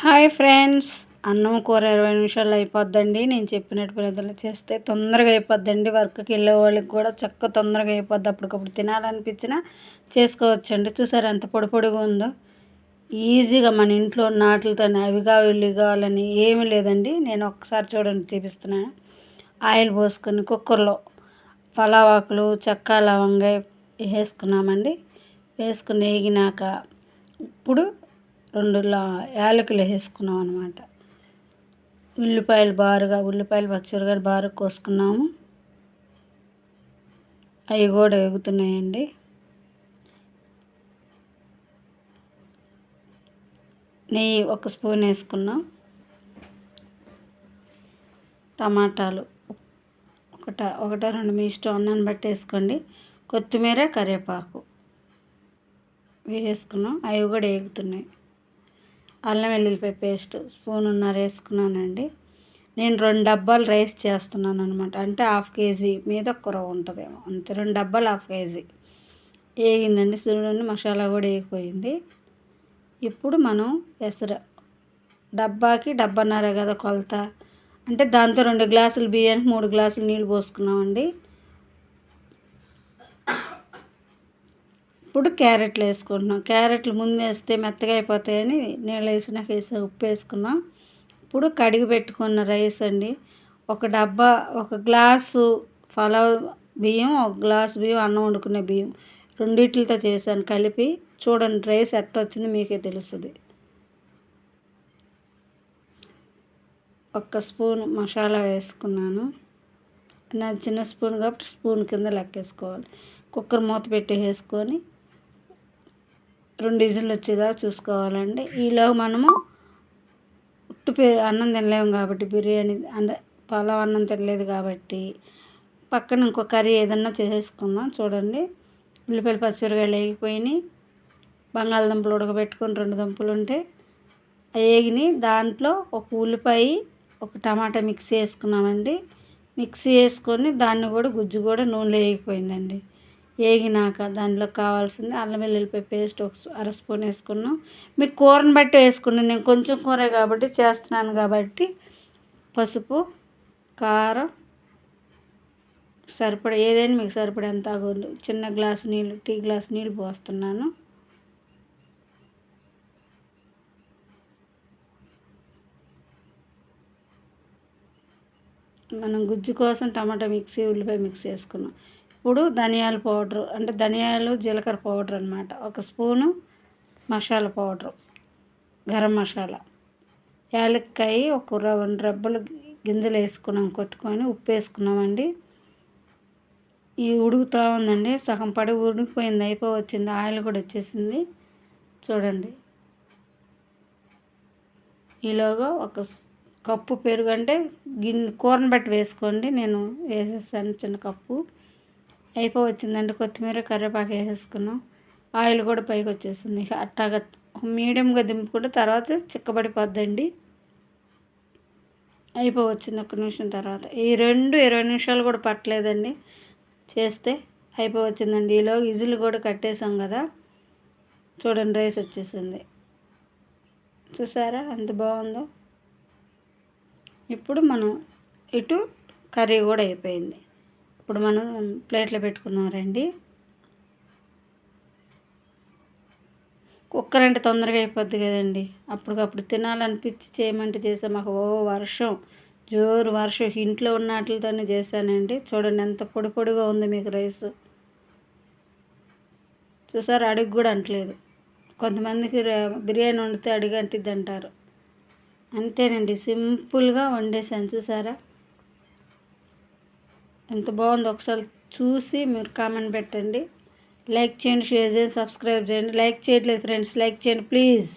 Hi friends. అన్నం కూర ఇరవై నిమిషాలు అయిపోద్దండి. నేను చెప్పినట్టు ప్రజలు చేస్తే తొందరగా అయిపోద్దండి. వర్క్కి వెళ్ళే వాళ్ళకి కూడా చక్క తొందరగా అయిపోద్ది. అప్పటికప్పుడు తినాలనిపించినా చేసుకోవచ్చండి. చూసారు ఎంత పొడి పొడిగా ఉందో? ఈజీగా మన ఇంట్లో నాట్లతో అవిగా కావాలి కావాలని ఏమీ లేదండి. నేను ఒక్కసారి చూడండి చూపిస్తున్నాను. ఆయిల్ పోసుకొని కుక్కర్లో పలావాకులు చెక్క లవంగా వేసుకున్నామండి. వేసుకుని వేగినాక ఇప్పుడు రెండు యాలకులు వేసుకున్నాం అనమాట ఉల్లిపాయలు బారుగా ఉల్లిపాయలు పచ్చిమిరకాయలు బారుగా కోసుకున్నాము. అవి కూడా ఎగుతున్నాయండి. నెయ్యి ఒక స్పూన్ వేసుకున్నాం. టమాటాలు ఒకట ఒకట రెండు మీ ఇష్టం అన్నాన్ని బట్టి వేసుకోండి. కొత్తిమీర కరివేపాకు వేసుకున్నాం. అవి కూడా ఎగుతున్నాయి. అల్లం వెల్లుల్లిపాయ పేస్ట్ స్పూనున్నర వేసుకున్నానండి నేను రెండు డబ్బాలు రైస్ చేస్తున్నాను అనమాట అంటే హాఫ్ కేజీ మీద కూర ఉంటుందేమో. అంతే రెండు డబ్బాలు హాఫ్ కేజీ. వేగిందండి చూడండి మసాలా కూడా వేగిపోయింది ఇప్పుడు మనం ఎసరు డబ్బాకి డబ్బన్నర కదా కొలత. అంటే దాంతో రెండు గ్లాసులు బియ్యానికి మూడు గ్లాసులు నీళ్ళు పోసుకున్నామండి. ఇప్పుడు క్యారెట్లు వేసుకుంటున్నాం. క్యారెట్లు ముందు వేస్తే మెత్తగా అయిపోతాయని నీళ్ళు వేసినాక వేసి ఉప్పు వేసుకున్నాం. ఇప్పుడు కడిగి పెట్టుకున్న రైస్ అండి. ఒక డబ్బా ఒక గ్లాసు పలావ్ బియ్యం ఒక గ్లాస్ బియ్యం అన్నం వండుకునే బియ్యం రెండిట్లతో చేశాను. కలిపి చూడండి రైస్ ఎట్ట వచ్చింది మీకే తెలుస్తుంది. ఒక్క స్పూన్ మసాలా వేసుకున్నాను. నాది చిన్న స్పూన్ కాబట్టి స్పూన్ కింద లెక్కేసుకోవాలి. కుక్కర్ మూత పెట్టి వేసుకొని రెండు విజిల్లు వచ్చేదా చూసుకోవాలండి. ఈలో మనము ఉట్టు అన్నం తినలేము కాబట్టి బిర్యానీ అంద పలావ్ అన్నం తినలేదు కాబట్టి పక్కన ఇంకో కర్రీ ఏదన్నా చేసేసుకుందాం. చూడండి. ఉల్లిపాయలు పచ్చిమిరకాయలు వేగిపోయినాయి. బంగాళదుంపలు ఉడకబెట్టుకొని రెండు దుంపలు ఉంటే వేగిని దాంట్లో ఒక ఉల్లిపాయ ఒక టమాటా మిక్సీ వేసుకున్నామండి మిక్సీ వేసుకొని దాన్ని కూడా గుజ్జు కూడా నూనెలో వేగిపోయిందండి. వేగినాక దాంట్లో కావాల్సింది అల్లం వెల్లుల్లిపాయ పేస్ట్ ఒక అర స్పూన్ వేసుకున్నాం. మీకు కూరని బట్టి వేసుకున్నాను నేను కొంచెం కూర కాబట్టి చేస్తున్నాను కాబట్టి పసుపు కారం సరిపడ ఏదైనా మీకు సరిపడేంత ఆగోదు చిన్న గ్లాసు నీళ్ళు టీ గ్లాస్ నీళ్ళు పోస్తున్నాను. మనం గుజ్జు కోసం టమాటా మిక్సీ ఉల్లిపాయ మిక్స్ వేసుకున్నాం. ఇప్పుడు ధనియాల పౌడరు అంటే ధనియాలు జీలకర్ర పౌడర్ అనమాట ఒక స్పూను మసాలా పౌడరు గరం మసాలా. యాలక్కాయ ఒక రెండు రబ్బలు గింజలు వేసుకున్నాం కొట్టుకొని ఉప్పు వేసుకున్నామండి. ఈ ఉడుకుతూ ఉందండి. సగం పడి ఉడికిపోయింది అయిపో వచ్చింది ఆయిల్ కూడా వచ్చేసింది. చూడండి. ఈలోగా ఒక కప్పు పెరుగు అంటే గిన్నె కూరని బట్టి వేసుకోండి. నేను వేసేసాను చిన్న కప్పు. అయిపోవచ్చిందండి. కొత్తిమీర కరివేపాకు వేసేసుకున్నాం. ఆయిల్ కూడా పైకి వచ్చేసింది అట్టాగా మీడియంగా దింపుకుంటే తర్వాత చిక్కబడిపోద్దండి. అయిపోవచ్చింది ఒక నిమిషం తర్వాత. ఈ రెండు ఇరవై నిమిషాలు కూడా పట్టలేదండి. చేస్తే అయిపోవచ్చిందండి. ఈలో ఇజులు కూడా కట్టేసాం కదా. చూడండి రైస్ వచ్చేసింది. చూసారా? ఎంత బాగుందో. ఇప్పుడు మనం ఇటు కర్రీ కూడా అయిపోయింది. ఇప్పుడు మనం ప్లేట్లో పెట్టుకుందాం రండి. కుక్కర్ అంటే తొందరగా అయిపోద్ది కదండి. అప్పటికప్పుడు తినాలనిపించి చేయమంటే చేసాం మాకు ఓ వర్షం జోరు వర్షం. ఇంట్లో ఉన్న వాటితోనే చేశానండి. చూడండి ఎంత పొడి పొడిగా ఉంది మీకు రైస్. చూసారు? అడుగు కూడా అంటలేదు. కొంతమందికి బిర్యానీ వండితే అడుగు అంటిద్ది అంటారు అంతేనండి. సింపుల్గా వండేసాను చూసారా? ఎంత బాగుందో ఒకసారి చూసి మీరు కామెంట్ పెట్టండి. లైక్ చేయండి షేర్ చేయండి సబ్స్క్రైబ్ చేయండి. లైక్ చేయట్లేదు ఫ్రెండ్స్ లైక్ చేయండి ప్లీజ్.